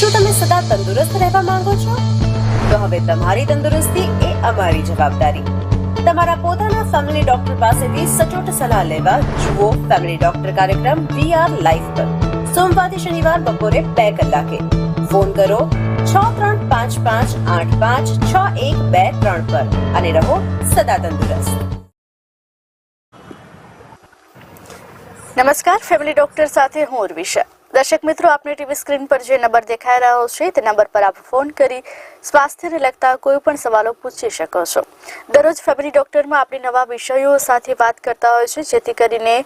શું તમે સદા તંદુરસ્ત રહેવા માંગો છો? તો હવે તમારી તંદુરસ્તી એ અમારી જવાબદારી. તમારા પોતાના ફેમિલી ડોક્ટર પાસેથી સચોટ સલાહ લેવા જુઓ ફેમિલી ડોક્ટર કાર્યક્રમ વી આર લાઈફ પર. સોમવારથી શનિવાર બપોરે બે કલાકે. ફોન કરો છ ત્રણ પાંચ પાંચ આઠ પાંચ છ એક બે ત્રણ પર અને રહો સદા તંદુરસ્ત. નમસ્કાર ફેમિલી ડોક્ટર સાથે હું ઉર્વિશા. દર્શક મિત્રો, આપની ટીવી સ્ક્રીન પર જે નંબર દેખાઈ રહ્યો છે, તે નંબર પર આપ ફોન કરી સ્વાસ્થ્યને લગતા કોઈ પણ સવાલો પૂછી શકો છો. દરરોજ ફેમિલી ડોક્ટરમાં આપણે નવા વિષયો સાથે વાત કરતા હોય છે, જેથી કરીને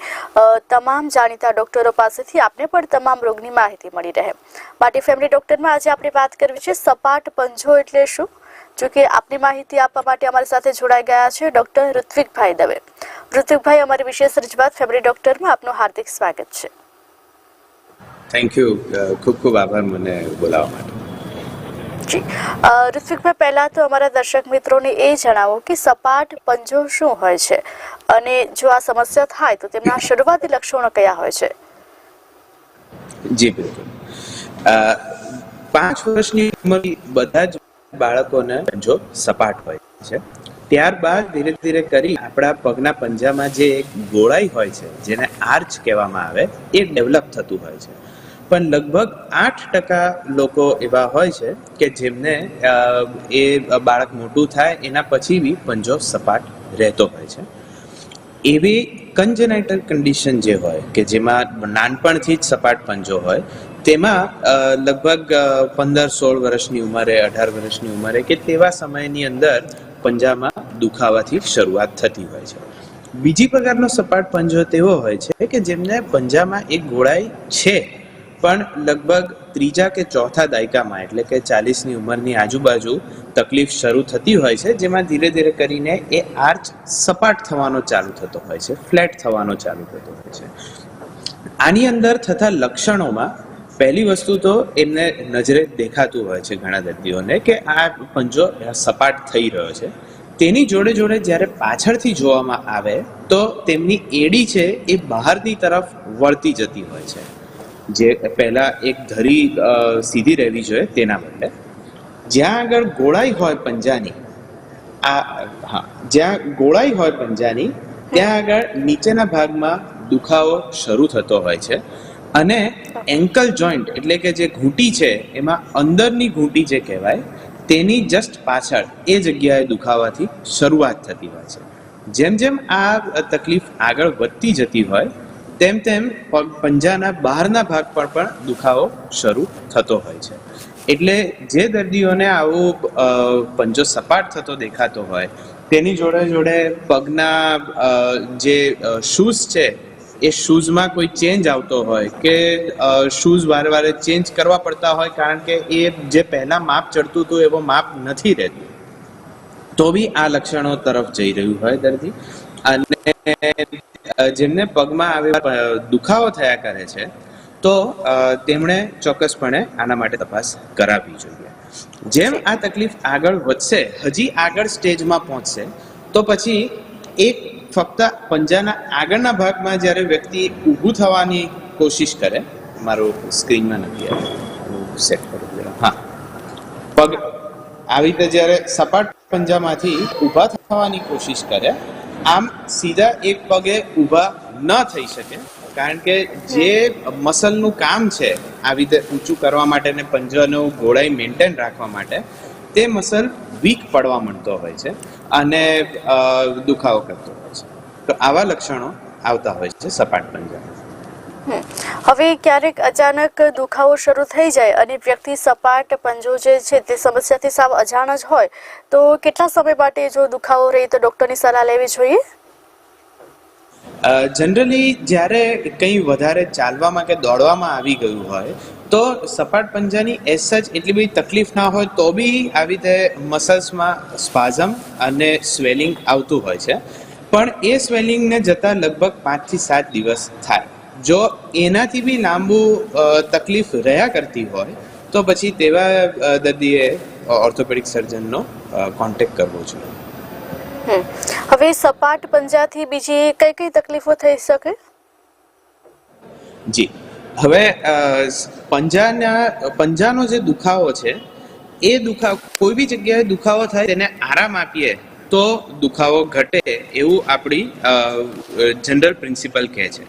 તમામ જાણીતા ડોક્ટરો પાસેથી આપને પણ તમામ રોગની માહિતી મળી રહે. માટે ફેમિલી ડોક્ટરમાં આજે આપણે વાત કરવી છે, સપાટ પંજો એટલે શું? જો કે આપની માહિતી આપવા માટે અમારી સાથે જોડાઈ ગયા છે ડોક્ટર ઋત્વિકભાઈ દવે. ઋત્વિકભાઈ, અમારી વિશેષ રજૂઆત ફેમિલી ડોક્ટરમાં આપનું હાર્દિક સ્વાગત છે. થેન્ક યુ ખૂબ ખૂબ આભાર મને બોલાવવા માટે. જી. ઋત્વિકભાઈ પહેલાં તો અમારા દર્શક મિત્રોને એ જણાવો કે સપાટ પંજો શું હોય છે? અને જો આ સમસ્યા થાય તો તેમના શરૂઆતી લક્ષણો કયા હોય છે? જી બિલકુલ. પાંચ વર્ષની ઉંમર બધા જ બાળકોને પંજો સપાટ હોય છે. ત્યારબાદ ધીરે ધીરે કરી આપણા પગના પંજામાં જે એક ગોળાઈ હોય છે જેને આર્ચ કહેવામાં આવે એ ડેવલપ થતું હોય છે. પણ લગભગ આઠ ટકા લોકો એવા હોય છે કે જેમને એ બાળક મોટું થાય, એના પછી બી પંજો સપાટ રહેતો હોય છે. એવી કન્જેનાઇટલ કન્ડિશન જે હોય, કે જેમાં નાનપણથી જ સપાટ પંજો હોય, તેમાં લગભગ પંદર, સોળ વર્ષની ઉંમરે, અઢાર વર્ષની ઉંમરે કે તેવા સમયની અંદર પંજામાં દુખાવાથી શરૂઆત થતી હોય છે. બીજી પ્રકારનો સપાટ પંજો તેવો હોય છે કે જેમને પંજામાં એક ગોળાઈ છે. પણ લગભગ ત્રીજા કે ચોથા દાયકામાં, એટલે કે ચાલીસની ઉંમરની આજુબાજુ, તકલીફ શરૂ થતી હોય છે, જેમાં ધીરે ધીરે કરીને એ આર્ચ સપાટ થવાનો ચાલુ થતો હોય છે, ફ્લેટ થવાનો ચાલુ થતો હોય છે. આની અંદર થતા લક્ષણોમાં પહેલી વસ્તુ તો એમને નજરે દેખાતું હોય છે ઘણા દર્દીઓને કે આ પંજો સપાટ થઈ રહ્યો છે. તેની જોડે જોડે જ્યારે પાછળથી જોવામાં આવે તો તેમની એડી છે એ બહારની તરફ વળતી જતી હોય છે. જે પહેલા એક ધરી સીધી રહેવી જોઈએ તેના બદલે જ્યાં આગળ ગોળાઈ હોય પંજાની, આ, હા, જ્યાં ગોળાઈ હોય પંજાની, ત્યાં આગળ નીચેના ભાગમાં દુખાવો શરૂ થતો હોય છે. અને એન્કલ જોઈન્ટ એટલે કે જે ઘૂંટી છે, એમાં અંદરની ઘૂંટી જે કહેવાય, તેની જસ્ટ પાછળ એ જગ્યાએ દુખાવાથી શરૂઆત થતી હોય છે. જેમ જેમ આ તકલીફ આગળ વધતી જતી હોય તેમ તેમ પંજાના બહારના ભાગ પર પણ દુખાવો શરૂ થતો હોય છે. એટલે જે દર્દીઓને આવો પંજો સપાટ થતો દેખાતો હોય, તેની જોડે જોડે પગના જે શૂઝ છે, એ શૂઝમાં કોઈ ચેન્જ આવતો હોય કે શૂઝ વારે વારે ચેન્જ કરવા પડતા હોય કારણ કે એ જે પહેલા માપ ચડતું હતું એવો માપ નથી રહેતું. તો બી આ લક્ષણો તરફ જઈ રહ્યું હોય દર્દી. અને જેમને પગમાં આવેલા દુખાવો થયા કરે છે, તો તેમણે ચોક્કસપણે આના માટે તપાસ કરાવવી જોઈએ. જેમ આ તકલીફ આગળ વધશે, હજી આગળ સ્ટેજમાં પહોંચશે, તો પછી એક ફક્ત પંજાના આગળના ભાગમાં જ્યારે વ્યક્તિ ઊભું થવાની કોશિશ કરે, મારું સ્ક્રીનમાં નથી આવ્યું. સેટ કરું. હા. પગ આવી રીતે જ્યારે સપાટ પંજામાંથી ઊભા થવાની કોશિશ કરે આમ સીધા એક પગે ઊભા ન થઈ શકે કારણ કે જે મસલનું કામ છે આવી રીતે ઊંચું કરવા માટે ને પંજાનું ગોળાઈ મેન્ટેન રાખવા માટે, તે મસલ વીક પડવા માંડતો હોય છે અને દુખાવો કરતો હોય છે તો આવા લક્ષણો આવતા હોય છે સપાટ પંજામાં. હવે ક્યારેક અચાનક દુખાવો શરૂ થઈ જાય અને વ્યક્તિ સપાટ પંજો જે છે તે સમસ્યાથી સાવ અજાણ જ હોય, તો કેટલા સમય માટે જો દુખાવો રહે તો ડોક્ટરની સલાહ લેવી જોઈએ? જનરલી જ્યારે કંઈ વધારે ચાલવામાં કે દોડવામાં આવી ગયું હોય, તો સપાટ પંજાની એસ સચ એટલી બધી તકલીફ ના હોય તો બી આવી રીતે મસલ્સમાં સ્પાઝમ અને સ્વેલિંગ આવતું હોય છે. પણ એ સ્વેલિંગને જતાં લગભગ પાંચથી સાત દિવસ થાય. જો એનાથી બી લાંબુ તકલીફ રહ્યા કરતી હોય તો પછી તેવા દર્દીએ ઓર્થોપેડિક સર્જનનો કોન્ટેક્ટ કરવો જોઈએ. હવે સપાટ પંજાથી બીજી કઈ કઈ તકલીફો થઈ શકે? જી. હવે પંજાના પંજાનો જે દુખાવો છે એ દુખાવો કોઈ બી જગ્યાએ દુખાવો થાય તેને આરામ આપીએ તો દુખાવો ઘટે એવું આપણી જનરલ પ્રિન્સિપલ કહે છે.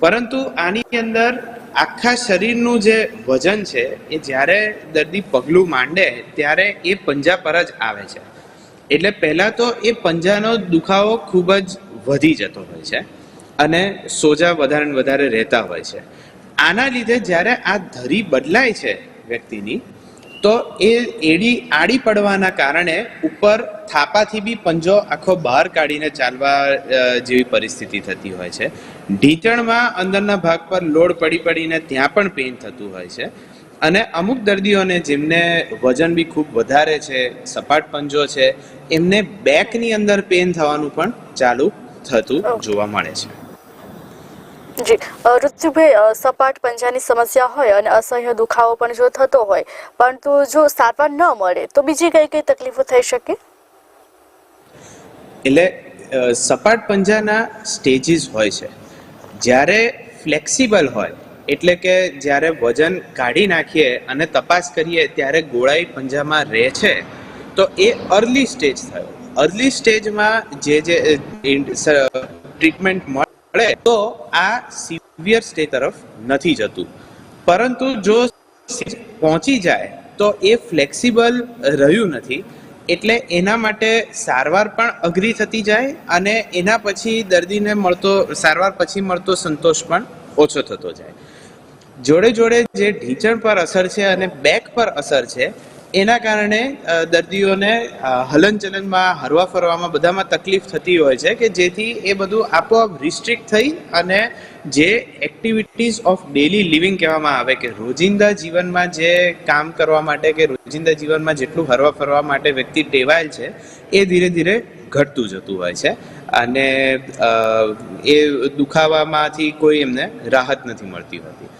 પરંતુ આની અંદર આખા શરીરનું જે વજન છે, એ જ્યારે દર્દી પગલું માંડે, ત્યારે એ પંજા પર જ આવે છે. એટલે પહેલાં તો એ પંજાનો દુખાવો ખૂબ જ વધી જતો હોય છે અને સોજા વધારે વધારે રહેતા હોય છે. આના લીધે જ્યારે આ ધરી બદલાય છે વ્યક્તિની તો એ એડી આડી પડવાના કારણે ઉપર થાપાથી બી પંજો આખો બહાર કાઢીને ચાલવા જેવી પરિસ્થિતિ થતી હોય છે. ઢીંચણમાં અંદરના ભાગ પર લોડ પડી પડીને ત્યાં પણ પેઇન થતું હોય છે. અને અમુક દર્દીઓને જેમને વજન બી ખૂબ વધારે છે સપાટ પંજો છે એમને બેકની અંદર પેઇન થવાનું પણ ચાલુ થતું જોવા મળે છે. જી ઋત્યુભાઈ સપાટ પંજાની સમસ્યા હોય અને અસહ્ય દુખાવો પણ જો થતો હોય, પરંતુ જો સારવાર ન મળે, તો બીજી કઈ કઈ તકલીફો થઈ શકે? એટલે સપાટ પંજાના સ્ટેજીસ હોય છે. જ્યારે ફ્લેક્સિબલ હોય, એટલે કે જ્યારે વજન કાઢી નાખીએ અને તપાસ કરીએ ત્યારે ગોળાઈ પંજામાં રહે છે, તો એ અર્લી સ્ટેજ થયો. અર્લી સ્ટેજમાં જે જે ટ્રીટમેન્ટ મળે તો આ સિવિયર સ્ટેજ તરફ નથી જતું. પરંતુ જો પહોંચી જાય, તો એ ફ્લેક્સિબલ રહ્યું નથી. એટલે એના માટે સારવાર પણ અઘરી થતી જાય અને એના પછી દર્દીને મળતો, સારવાર પછી મળતો સંતોષ પણ ઓછો થતો જાય. જોડે જોડે જે ઢીંચણ પર અસર છે અને બેક પર અસર છે એના કારણે દર્દીઓને હલનચલનમાં, હરવા ફરવામાં બધામાં તકલીફ થતી હોય છે કે જેથી એ બધું આપોઆપ રિસ્ટ્રિક્ટ થઈ અને જે એક્ટિવિટીઝ ઓફ ડેલી લિવિંગ કહેવામાં આવે કે રોજિંદા જીવનમાં જે કામ કરવા માટે કે રોજિંદા જીવનમાં જેટલું હરવા ફરવા માટે વ્યક્તિ ટેવાયેલ છે, એ ધીરે ધીરે ઘટતું જતું હોય છે. અને એ દુખાવામાંથી કોઈ એમને રાહત નથી મળતી હોતી.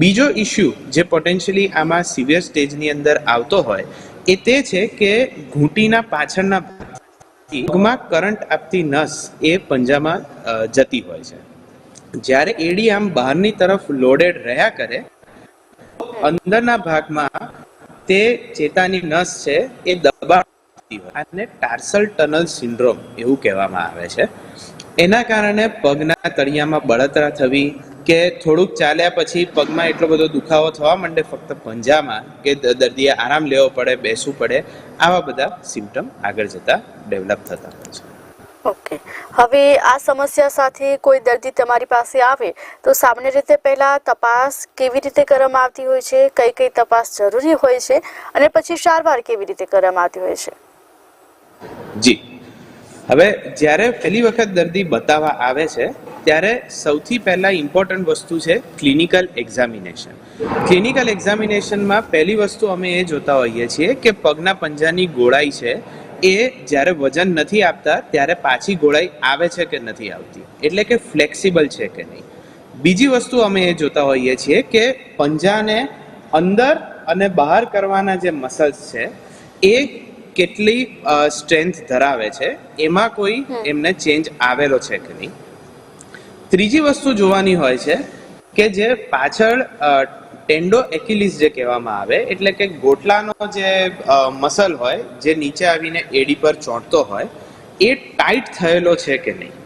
બીજો ઇશ્યુ જે પોટેન્શિયલી આમાં સિવિયર સ્ટેજની અંદર આવતો હોય, એ તે છે કે ઘૂંટીના પાછળના ભાગમાં કરંટ આપતી નસ એ પંજામાં જતી હોય છે. જ્યારે એડી આમ બહારની તરફ લોડેડ રહ્યા કરે, અંદરના ભાગમાં તે ચેતાની નસ છે એ દબાણ આને ટાર્સલ ટનલ સિન્ડ્રોમ એવું કહેવામાં આવે છે. એના કારણે પગના તળિયામાં બળતરા થવી કે થોડુંક ચાલ્યા પછી પગમાં એટલો બધો દુખાવો થવા માંડે ફક્ત પંજામાં કે દર્દીએ આરામ લેવો પડે બેસવું પડે આવા બધા સિમ્ટમ આગળ જતા ડેવલપ થતા હોય છે. ઓકે. હવે આ સમસ્યા સાથે કોઈ દર્દી તમારી પાસે આવે તો સામાન્ય રીતે પહેલા તપાસ કેવી રીતે કરવામાં આવતી હોય છે કઈ કઈ તપાસ જરૂરી હોય છે અને પછી સારવાર કેવી રીતે કરવામાં આવતી હોય છે? જી. હવે જ્યારે પહેલી વખત દર્દી બતાવવા આવે છે ત્યારે સૌથી પહેલાં ઇમ્પોર્ટન્ટ વસ્તુ છે ક્લિનિકલ એક્ઝામિનેશન ક્લિનિકલ એક્ઝામિનેશનમાં પહેલી વસ્તુ અમે એ જોતા હોઈએ છીએ કે પગના પંજાની ગોળાઈ છે એ જ્યારે વજન નથી આપતા ત્યારે પાછી ગોળાઈ આવે છે કે નથી આવતી. એટલે કે ફ્લેક્સિબલ છે કે નહીં. બીજી વસ્તુ અમે એ જોતા હોઈએ છીએ કે પંજાને અંદર અને બહાર કરવાના જે મસલ્સ છે એ કેટલી સ્ટ્રેન્થ ધરાવે છે એમાં કોઈ એમને ચેન્જ આવેલો છે કે નહીં. ત્રીજી વસ્તુ જોવાની હોય છે કે જે પાછળ ટેન્ડો એક્યુલિસ જે કહેવામાં આવે, એટલે કે ગોટલાનો જે મસલ હોય, જે નીચે આવીને એડી પર ચોંટતો હોય, એ ટાઈટ થયેલો છે કે નહીં?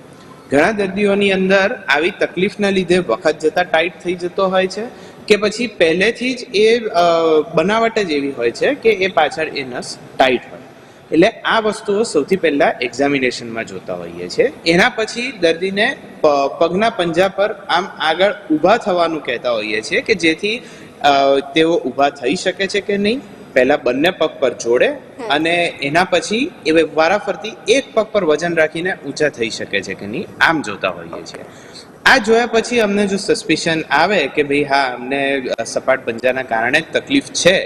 ઘણા દર્દીઓની અંદર આવી તકલીફના લીધે વખત જતા ટાઈટ થઈ જતો હોય છે, કે પછી પહેલેથી જ એ બનાવટ જ એવી હોય છે કે એ પાછળ એ નસ ટાઈટ હોય. એટલે આ વસ્તુઓ સૌથી પહેલા એક્ઝામિનેશનમાં જોતા હોઈએ છે એના પછી દર્દીને પગના પંજા પર આમ આગળ ઊભા થવાનું કહેતા હોઈએ છીએ કે જેથી તેઓ ઊભા થઈ શકે છે કે નહીં. પહેલા બંને પગ પર જોડે અને એના પછી એ વારાફરતી એક પગ પર વજન રાખીને ઊંચા થઈ શકે છે કે નહીં આમ જોતા હોઈએ છીએ. આ જોયા પછી અમને જો સસ્પિશન આવે કે ભાઈ હા અમને સપાટ પંજાના કારણે તકલીફ છે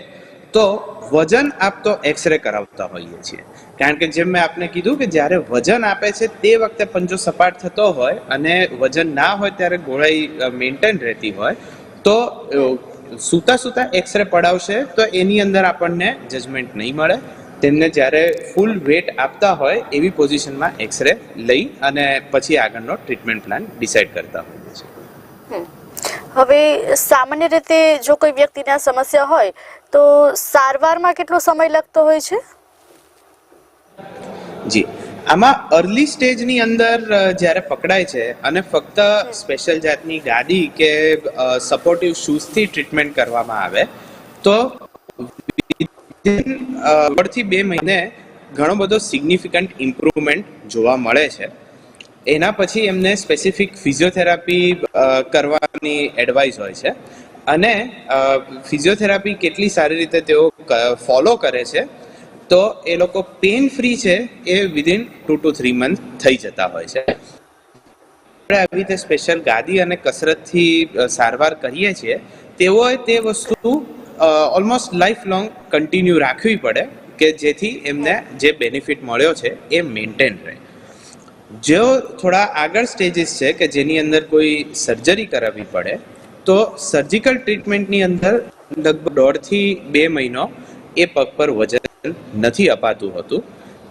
તો વજન આપતો એક્સરે કરાવતા હોઈએ છીએ. કારણ કે જેમ મેં આપને કીધું કે જ્યારે વજન આપે છે તે વખતે પંજો સપાટ થતો હોય અને વજન ના હોય ત્યારે ગોળાઈ મેન્ટેન રહેતી હોય, તો સૂતા સૂતા એક્સરે પડાવશે તો એની અંદર આપણને જજમેન્ટ નહીં મળે. તેમને જ્યારે ફૂલ વેટ આપતા હોય એવી પોઝિશનમાં એક્સરે લઈ અને પછી આગળનો ટ્રીટમેન્ટ પ્લાન ડિસાઈડ કરતા હોઈએ છીએ. હવે સામાન્ય રીતે જો કોઈ વ્યક્તિને સમસ્યા હોય તો સારવારમાં કેટલો સમય લાગતો હોય છે? જી. આમાં અર્લી સ્ટેજની અંદર જ્યારે પકડાય છે અને ફક્ત સ્પેશિયલ જાતની ગાદી કે સપોર્ટિવ શૂઝથી ટ્રીટમેન્ટ કરવામાં આવે તો within, બે મહિને ઘણો બધો સિગ્નિફિકન્ટ ઇમ્પ્રુવમેન્ટ જોવા મળે છે. એના પછી એમને સ્પેસિફિક ફિઝિયોથેરાપી કરવાની એડવાઇસ હોય છે. અને ફિઝિયોથેરાપી કેટલી સારી રીતે તેઓ ફોલો કરે છે, તો એ લોકો પેન ફ્રી છે એ within two two three month થઈ જતા હોય છે. આપણે આવી રીતે સ્પેશિયલ ગાદી અને કસરતથી સારવાર કરીએ છીએ, તેઓએ તે વસ્તુ ઓલમોસ્ટ લાઈફ લોંગ કન્ટિન્યુ રાખવી પડે કે જેથી એમને જે બેનિફિટ મળ્યો છે એ મેન્ટેન રહે. જેઓ થોડા આગળ સ્ટેજીસ છે કે જેની અંદર કોઈ સર્જરી કરાવવી પડે, તો સર્જિકલ ટ્રીટમેન્ટની અંદર લગભગ દોઢથી બે મહિનો એ પગ પર વજન નથી અપાતું હતું.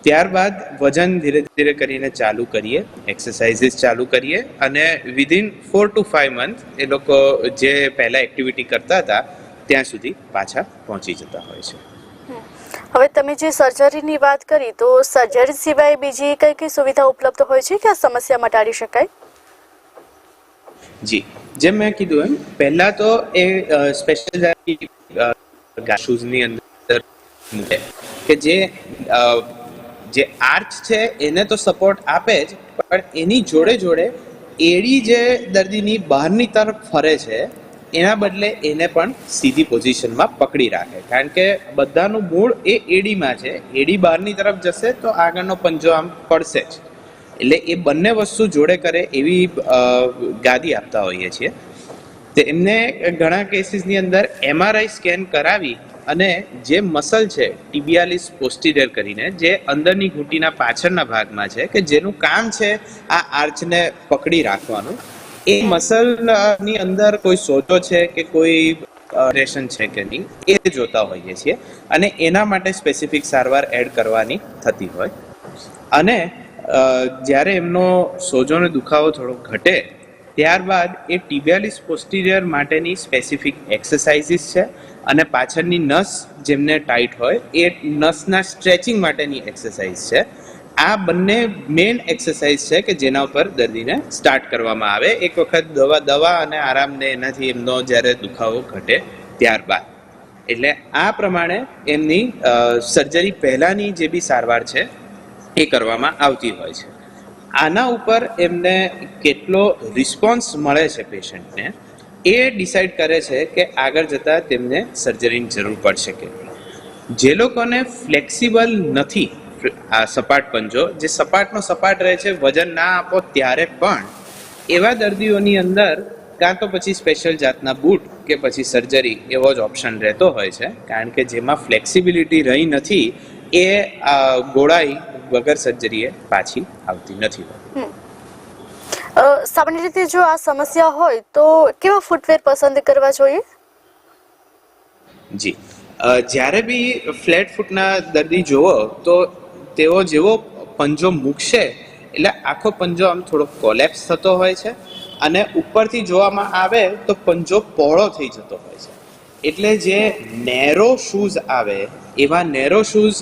ત્યારબાદ વજન ધીરે ધીરે કરીને ચાલુ કરીએ એક્સરસાઇઝીસ ચાલુ કરીએ અને within four to five month એ લોકો જે પહેલાં એક્ટિવિટી કરતા હતા, ત્યાં સુધી પાછા પહોંચી જતા હોય છે. હવે તમે જે સર્જરીની વાત કરી, તો સર્જરી સિવાય બીજી કઈ કઈ સુવિધા ઉપલબ્ધ હોય છે કે આ સમસ્યા મટાડી શકાય? જી. જેમ મેં કીધું એમ, પહેલા તો એ સ્પેશિયલ શૂઝની અંદર કે જે જે આર્ચ છે, એને તો સપોર્ટ આપે જ, પણ એની જોડે જોડે એડી જે દર્દીની બહારની તરફ ફરે છે એના બદલે એને પણ સીધી પોઝિશનમાં પકડી રાખે. કારણ કે બધાનું મૂળ એ એડીમાં છે. એડી બહારની તરફ જશે તો આગળનો પંજો આમ પડશે જ. એટલે એ બંને વસ્તુ જોડે કરે એવી ગાદી આપતા હોઈએ છીએ. તેમને ઘણા કેસીસની અંદર એમઆરઆઈ સ્કેન કરાવી અને જે મસલ છે, ટિબિયાલિસ પોસ્ટિરિયર કરીને, જે અંદરની ઘૂંટીના પાછળના ભાગમાં છે, કે જેનું કામ છે આ આર્ચને પકડી રાખવાનું. એ મસલની અંદર કોઈ સોજો છે કે કોઈ રેશન છે કે નહીં, એ જોતા હોઈએ છીએ. અને એના માટે સ્પેસિફિક સારવાર એડ કરવાની થતી હોય. અને જ્યારે એમનો સોજોનો દુખાવો થોડો ઘટે, ત્યારબાદ એ ટીબિયાલિસ પોસ્ટિરિયર માટેની સ્પેસિફિક એક્સરસાઇઝીસ છે અને પાછળની નસ જેમને ટાઈટ હોય, એ નસના સ્ટ્રેચિંગ માટેની એક્સરસાઇઝ છે. આ બંને મેઇન એક્સરસાઇઝ છે કે જેના ઉપર દર્દીને સ્ટાર્ટ કરવામાં આવે. એક વખત દવા દવા અને આરામને એનાથી એમનો જ્યારે દુખાવો ઘટે ત્યારબાદ. એટલે આ પ્રમાણે એમની સર્જરી પહેલાંની જે બી સારવાર છે એ કરવામાં આવતી હોય છે. આના ઉપર એમને કેટલો રિસ્પોન્સ મળે છે પેશન્ટને એ ડિસાઈડ કરે છે કે આગળ જતાં તેમને સર્જરીની જરૂર પડશે કે જે લોકોને ફ્લેક્સિબલ નથી આ સપાટ પંજો જે સપાટનો સપાટ રહે છે વજન ના આપો ત્યારે પણ એવા દર્દીઓની અંદર કાં તો પછી સ્પેશિયલ જાતના બૂટ કે પછી સર્જરી એવો જ ઓપ્શન રહેતો હોય છે. કારણ કે જેમાં ફ્લેક્સિબિલિટી રહી નથી એ ગોળાઈ વગર સર્જરીએ પાછી આવતી નથી હોતી. સામાન્ય રીતે જો આ સમસ્યા હોય તો કેવા ફૂટવેર પસંદ કરવા જોઈએ? જી. જ્યારે બી ફ્લેટ ફૂટના દર્દી જુઓ તો તેઓ જેવો પંજો મૂકશે, એટલે આખો પંજો આમ થોડો કોલેપ્સ થતો હોય છે અને ઉપરથી જોવામાં આવે તો પંજો પહોળો થઈ જતો હોય છે. એટલે જે નેરો શૂઝ આવે, એવા નેરો શૂઝ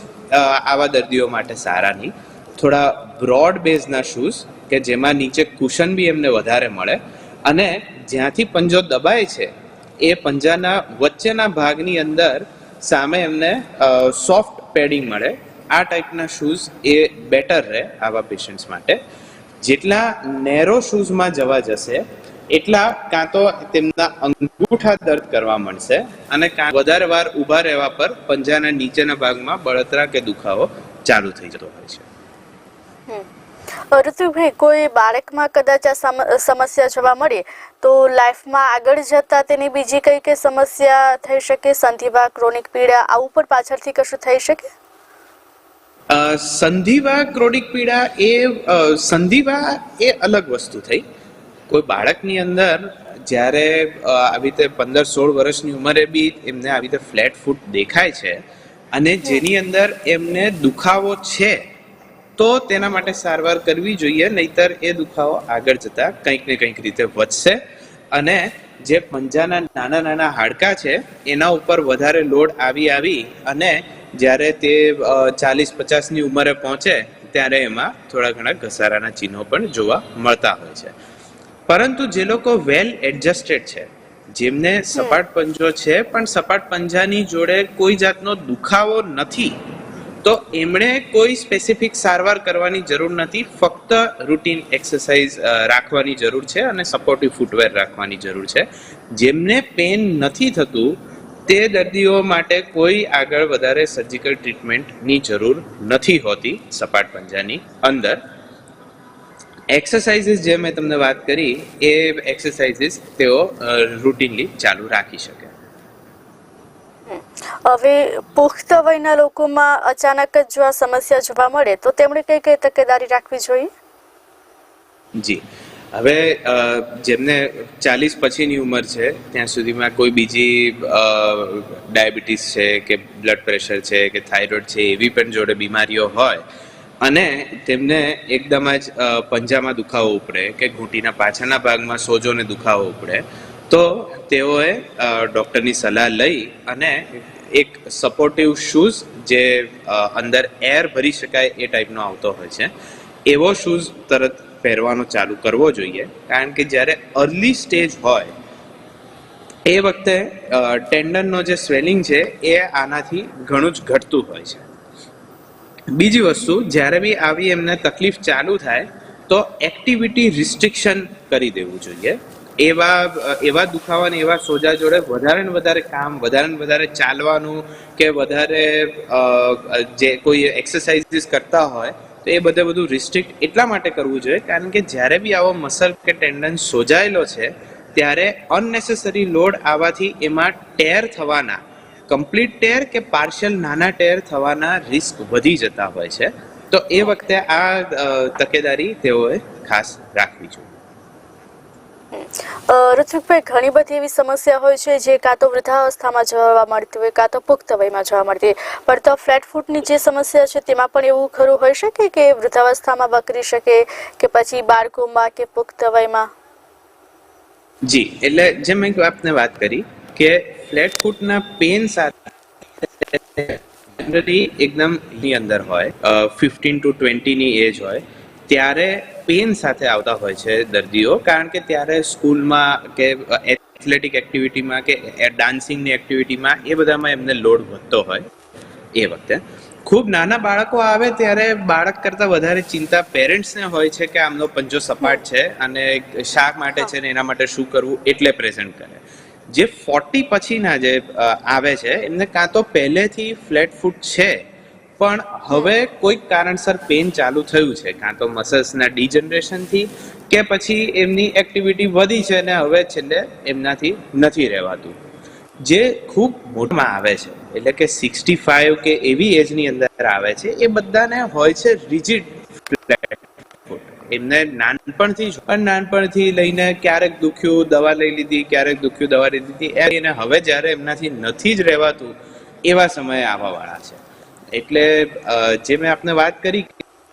આવા દર્દીઓ માટે સારા નહીં. થોડા બ્રોડ બેઝના શૂઝ કે જેમાં નીચે કુશન બી એમને વધારે મળે અને જ્યાંથી પંજો દબાય છે, એ પંજાના વચ્ચેના ભાગની અંદર સામે એમને સોફ્ટ પેડિંગ મળે આ ટાઈપના શૂઝ એ બેટર રહે આવા પેશન્ટ્સ માટે. જેટલા નેરો શૂઝમાં જવા જશે, એટલા કાં તો તેમના અંગૂઠા દર્દ કરવા મળશે અને કાં વધારે વાર ઊભા રહેવા પર પંજાના નીચેના ભાગમાં બળતરા કે દુખાવો ચાલુ થઈ જતો હોય છે. ઋતુભાઈ, કોઈ બાળકમાં કદાચ આ સમસ્યા જોવા મળે, તો લાઈફમાં આગળ જતા તેની બીજી કઈ કઈ સમસ્યા થઈ શકે? સંધિવા ક્રોનિક પીડા, આવું પણ પાછળથી કશું થઈ શકે? સંધિવા, ક્રોડિક પીડા એ સંધિવા એ અલગ વસ્તુ થઈ. કોઈ બાળકની અંદર જ્યારે આવી રીતે પંદર સોળ વર્ષની ઉંમરે બી એમને આવી રીતે ફ્લેટ ફૂટ દેખાય છે અને જેની અંદર એમને દુખાવો છે, તો તેના માટે સારવાર કરવી જોઈએ, નહીતર એ દુખાવો આગળ જતા કંઈક ને કંઈક રીતે વધશે અને જે પંજાના નાના નાના હાડકા છે, એના ઉપર વધારે લોડ આવી આવી અને જ્યારે તે ચાલીસ પચાસની ઉંમરે પહોંચે ત્યારે એમાં થોડા ઘણા ઘસારાના ચિહ્નો પણ જોવા મળતા હોય છે. પરંતુ જે લોકો વેલ એડજસ્ટેડ છે જેમને સપાટ પંજો છે પણ સપાટ પંજાની જોડે કોઈ જાતનો દુખાવો નથી તો એમણે કોઈ સ્પેસિફિક સારવાર કરવાની જરૂર નથી ફક્ત રૂટીન એક્સરસાઇઝ રાખવાની જરૂર છે અને સપોર્ટિવ ફૂટવેર રાખવાની જરૂર છે. જેમને પેન નથી થતું તે દર્દીઓ માટે કોઈ આગળ વધારે સર્જિકલ ટ્રીટમેન્ટની જરૂર નથી હોતી સપાટ પંજાની અંદર. એક્સરસાઇઝીસ જે મેં તમને વાત કરી એ એક્સરસાઇઝીસ તેઓ રૂટીનલી ચાલુ રાખી શકે. હવે પુખ્ત વયના લોકોમાં અચાનક જ જો આ સમસ્યા જોવા મળે તો તેમણે કઈ કઈ તકેદારી રાખવી જોઈએ? જી. હવે જેમને ચાલીસ પછીની ઉંમર છે, ત્યાં સુધીમાં કોઈ બીજી ડાયાબિટીસ છે કે બ્લડ પ્રેશર છે કે થાઇરોઇડ છે એવી પણ જોડે બીમારીઓ હોય, અને તેમને એકદમ જ પંજામાં દુખાવો ઉપડે કે ઘૂંટીના પાછળના ભાગમાં સોજોને દુખાવો ઉપડે, તો તેઓએ ડૉક્ટરની સલાહ લઈ અને એક સપોર્ટિવ શૂઝ જે અંદર એર ભરી શકાય એ ટાઈપનો આવતો હોય છે, એવો શૂઝ તરત પહેરવાનો ચાલુ કરવો જોઈએ. કારણ કે જ્યારે અર્લી સ્ટેજ હોય, એ વખતે ટેન્ડનનો જે સ્વેલિંગ છે, એ આનાથી ઘણું જ ઘટતું હોય છે. બીજી વસ્તુ, જ્યારે બી આવી એમને તકલીફ ચાલુ થાય, તો એક્ટિવિટી રિસ્ટ્રિક્શન કરી દેવું જોઈએ. એવા એવા દુખાવા ને એવા સોજા જોડે વધારે ને વધારે કામ, વધારે ને વધારે ચાલવાનું કે વધારે જે કોઈ એક્સરસાઇઝીસ કરતા હોય તો એ બધે બધું રિસ્ટ્રિક્ટ એટલા માટે કરવું જોઈએ, કારણ કે જ્યારે બી આવો મસલ કે ટેન્ડન સોજાયેલો છે, ત્યારે અનનેસેસરી લોડ આવવાથી એમાં ટેર થવાના કમ્પ્લીટ ટેર કે પાર્શિયલ નાના ટેર થવાના રિસ્ક વધી જતા હોય છે. તો એ વખતે આ તકેદારી તેઓએ ખાસ રાખવી જોઈએ. ઋત્વિકભાઈ, ઘણી બધી એવી સમસ્યા હોય છે જે કાં તો વૃદ્ધાવસ્થામાં જોવા મળતી હોય, કાં તો પુખ્ત વયમાં જોવા મળતી હોય. પણ તો ફ્લેટ ફૂટની જે સમસ્યા છે, તેમાં પણ એવું ખરું હોઈ શકે કે વૃદ્ધાવસ્થામાં વકરી શકે કે પછી બાળકોમાં કે પુખ્ત વયમાં? જી, એટલે જેમ મેં આપને વાત કરી કે ફ્લેટ ફૂટના પેન સાથે જનરલી એકદમની અંદર હોય ફિફ્ટીન ટુ ટ્વેન્ટીની એજ હોય, ત્યારે પેન સાથે આવતા હોય છે દર્દીઓ, કારણ કે ત્યારે સ્કૂલમાં કે એથ્લેટિક એક્ટિવિટીમાં કે ડાન્સિંગની એક્ટિવિટીમાં એ બધામાં એમને લોડ વધતો હોય એ વખતે. ખૂબ નાના બાળકો આવે ત્યારે બાળક કરતાં વધારે ચિંતા પેરેન્ટ્સને હોય છે કે આમનો પંજો સપાટ છે અને શા માટે છે ને એના માટે શું કરવું એટલે પ્રેઝન્ટ કરે. જે ફોર્ટી પછીના જે આવે છે, એમને કાં તો પહેલેથી ફ્લેટ ફૂટ છે પણ હવે કોઈક કારણસર પેન ચાલુ થયું છે, કાં તો મસલ્સના ડિજનરેશનથી કે પછી એમની એક્ટિવિટી વધી છે અને હવે છેલ્લે એમનાથી નથી રહેવાતું. જે ખૂબ મોટમાં આવે છે, એટલે કે સિક્સટી ફાઈવ કે એવી એજની અંદર આવે છે, એ બધાને હોય છે રિજિડ એમને નાનપણથી જ પણ નાનપણથી લઈને ક્યારેક દુખ્યું, દવા લઈ લીધી, ક્યારેક દુખ્યું, દવા લઈ લીધી, એને હવે જ્યારે એમનાથી નથી જ રહેવાતું, એવા સમયે આવવાવાળા છે. એટલે જે મેં આપને વાત કરી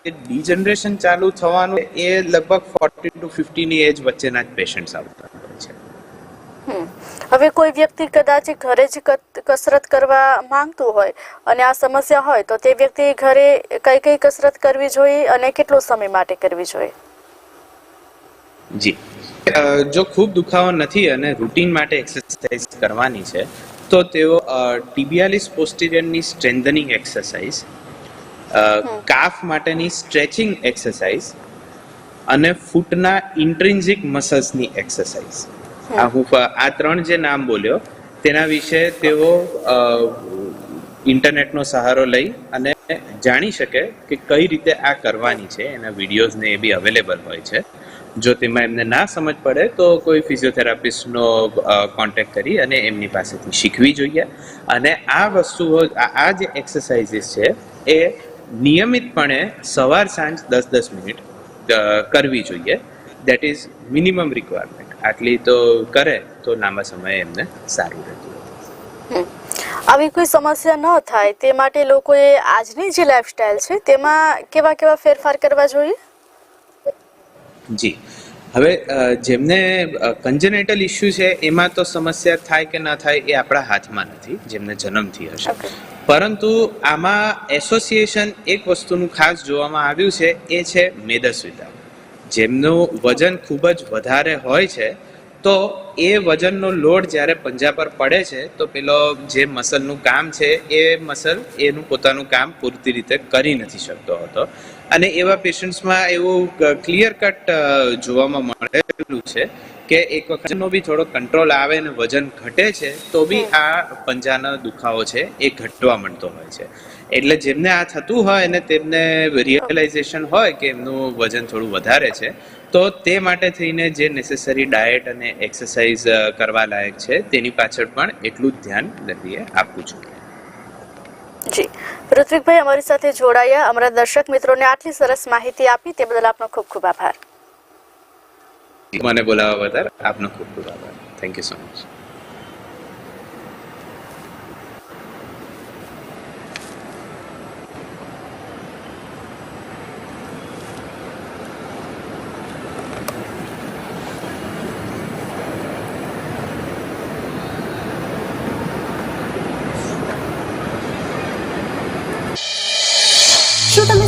કે ડિજનરેશન ચાલુ થવાનું એ લગભગ ફોર્ટી ટુ ફિફ્ટીની એજ વચ્ચેના જ પેશન્ટ્સ આવતા હોય છે. હવે કોઈ વ્યક્તિ કદાચ ઘરે જ કસરત કરવા માંગતું હોય અને આ સમસ્યા હોય તો તે વ્યક્તિ ઘરે કઈ કઈ કસરત કરવી જોઈએ અને કેટલો સમય માટે કરવી જોઈએ? જી. જો ખૂબ દુખાવો નથી અને રૂટીન માટે એક્સરસાઇઝ કરવાની છે તો તેઓ ટિબિયાલિસ પોસ્ટિરિયરની સ્ટ્રેન્થનિંગ એક્સરસાઇઝ કાફ માટેની સ્ટ્રેચિંગ એક્સરસાઇઝ અને ફૂટના ઇન્ટ્રિન્ઝિક મસલ્સની એક્સરસાઇઝ. આ હું આ ત્રણ જે નામ બોલ્યો તેના વિશે તેઓ ઇન્ટરનેટનો સહારો લઈ અને જાણી શકે કે કઈ રીતે આ કરવાની છે. એના વિડીયોઝ ને એ બી અવેલેબલ હોય છે. જો તેમાં એમને ના સમજ પડે, તો કોઈ ફિઝિયોથેરાપિસ્ટનો કોન્ટેક્ટ કરી અને એમની પાસેથી શીખવી જોઈએ. અને આ વસ્તુઓ આ જે એક્સરસાઇઝીસ છે, એ નિયમિતપણે સવાર, સાંજ દસ દસ મિનિટ કરવી જોઈએ. દેટ ઇઝ મિનિમમ રિક્વાયરમેન્ટ આટલી તો કરે, તો લાંબા સમયે એમને સારું રહેતું આવી કોઈ સમસ્યા ન થાય, તે માટે લોકોએ આજની જે લાઈફસ્ટાઈલ છે, તેમાં કેવા કેવા ફેરફાર કરવા જોઈએ? જી. હવે જેમને કન્જનેટલ ઇસ્યુ છે એમાં તો સમસ્યા થાય કે ન થાય એ આપણા હાથમાં નથી જેમને જન્મથી હશે. પરંતુ આમાં એસોસિએશન એક વસ્તુનું ખાસ જોવામાં આવ્યું છે એ છે મેદસ્વીતા. જેમનું વજન ખૂબ જ વધારે હોય છે તો એ વજનનો લોડ જ્યારે પંજા પર પડે છે તો પેલો જે મસલનું કામ છે એ મસલ એનું પોતાનું કામ પૂરતી રીતે કરી નથી શકતો હતો. અને એવા પેશન્ટ્સમાં એવું ક્લિયર કટ જોવામાં મળેલું છે કે એક વખતનો બી થોડો કંટ્રોલ આવે અને વજન ઘટે છે તો બી આ પંજાનો દુખાવો છે એ ઘટવા માંડતો હોય છે. એટલે જેમને આ થતું હોય અને તેમને રિયલાઇઝેશન હોય કે એમનું વજન થોડું વધારે છે તો તે માટે થઈને જે નેસેસરી ડાયટ અને એક્સરસાઇઝ કરવા લાયક છે તેની પાછળ પણ એટલું જ ધ્યાન દર્દીએ આપવું જોઈએ જી. ઋત્વિકભાઈ અમારી સાથે જોડાયા. અમારા દર્શક મિત્રોને આટલી સરસ માહિતી આપી તે બદલ આપનો ખૂબ ખૂબ આભાર. મને બોલાવવા બદલ આપનો ખૂબ ખૂબ આભાર. થેન્ક યુ સો મચ શું તમે